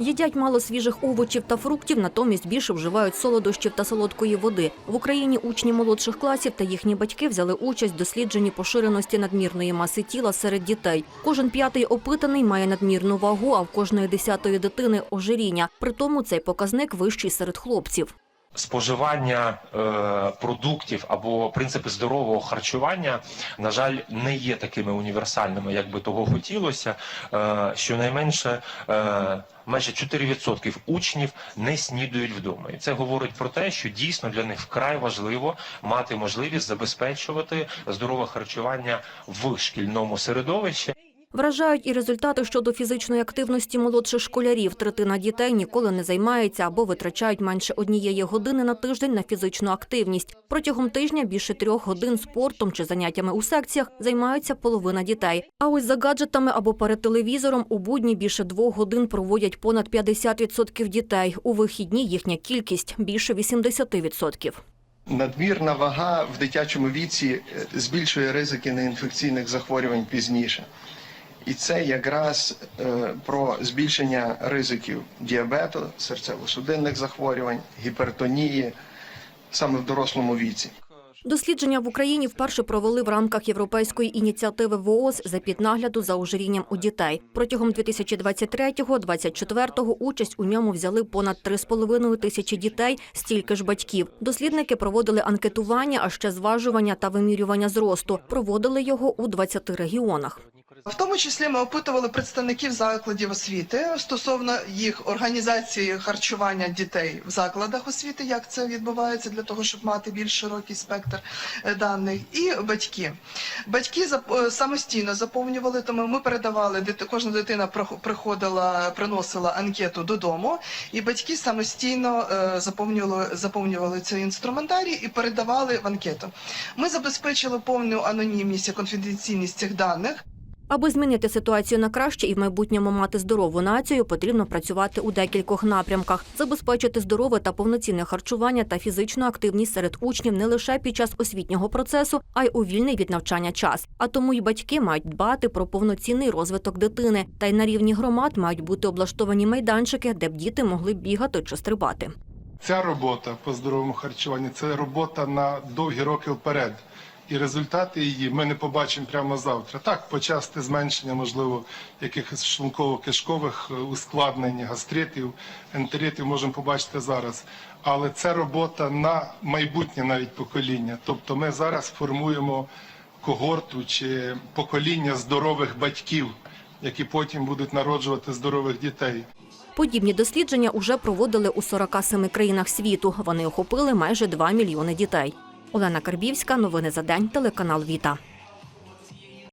Їдять мало свіжих овочів та фруктів, натомість більше вживають солодощів та солодкої води. В Україні учні молодших класів та їхні батьки взяли участь в дослідженні поширеності надмірної маси тіла серед дітей. Кожен п'ятий опитаний має надмірну вагу, а в кожної десятої дитини ожиріння. При тому цей показник вищий серед хлопців. Споживання е, продуктів або принципи здорового харчування, на жаль, не є такими універсальними, як би того хотілося. Е, щонайменше е, майже 4% учнів не снідують вдома. І це говорить про те, що дійсно для них вкрай важливо мати можливість забезпечувати здорове харчування в шкільному середовищі. Вражають і результати щодо фізичної активності молодших школярів. Третина дітей ніколи не займається або витрачають менше однієї години на тиждень на фізичну активність. Протягом тижня більше трьох годин спортом чи заняттями у секціях займаються половина дітей. А ось за гаджетами або перед телевізором у будні більше двох годин проводять понад 50% дітей. У вихідні їхня кількість більше 80%. Надмірна вага в дитячому віці е, збільшує ризики неінфекційних захворювань пізніше. І це якраз е, про збільшення ризиків діабету, серцево-судинних захворювань, гіпертонії саме в дорослому віці. Дослідження в Україні вперше провели в рамках європейської ініціативи ВООЗ за піднагляду за ожирінням у дітей. Протягом 2023-2024 участь у ньому взяли понад 3,5 тисячі дітей, стільки ж батьків. Дослідники проводили анкетування, а ще зважування та вимірювання зросту. Проводили його у 20 регіонах. В тому числі ми опитували представників закладів освіти стосовно їх організації харчування дітей в закладах освіти, як це відбувається для того, щоб мати більш широкий спектр е, даних, і батьки. Батьки е, самостійно заповнювали, тому ми передавали кожна дитина приходила, приносила анкету додому, і батьки самостійно е, заповнювали, заповнювали цей інструментарій і передавали в анкету. Ми забезпечили повну анонімність і конфіденційність цих даних. Аби змінити ситуацію на краще і в майбутньому мати здорову націю, потрібно працювати у декількох напрямках, забезпечити здорове та повноцінне харчування та фізичну активність серед учнів не лише під час освітнього процесу, а й у вільний від навчання час. А тому й батьки мають дбати про повноцінний розвиток дитини. Та й на рівні громад мають бути облаштовані майданчики, де б діти могли бігати чи стрибати. Ця робота по здоровому харчуванню це робота на довгі роки вперед. І результати її ми не побачимо прямо завтра. Так, почасти зменшення, можливо, якихось шлунково-кишкових е, ускладнень, гастритів, ентеритів можемо побачити зараз. Але це робота на майбутнє навіть покоління. Тобто ми зараз формуємо когорту чи покоління здорових батьків, які потім будуть народжувати здорових дітей. Подібні дослідження уже проводили у 47 країнах світу. Вони охопили майже 2 мільйони дітей. Олена Карбівська, новини за день, телеканал Віта.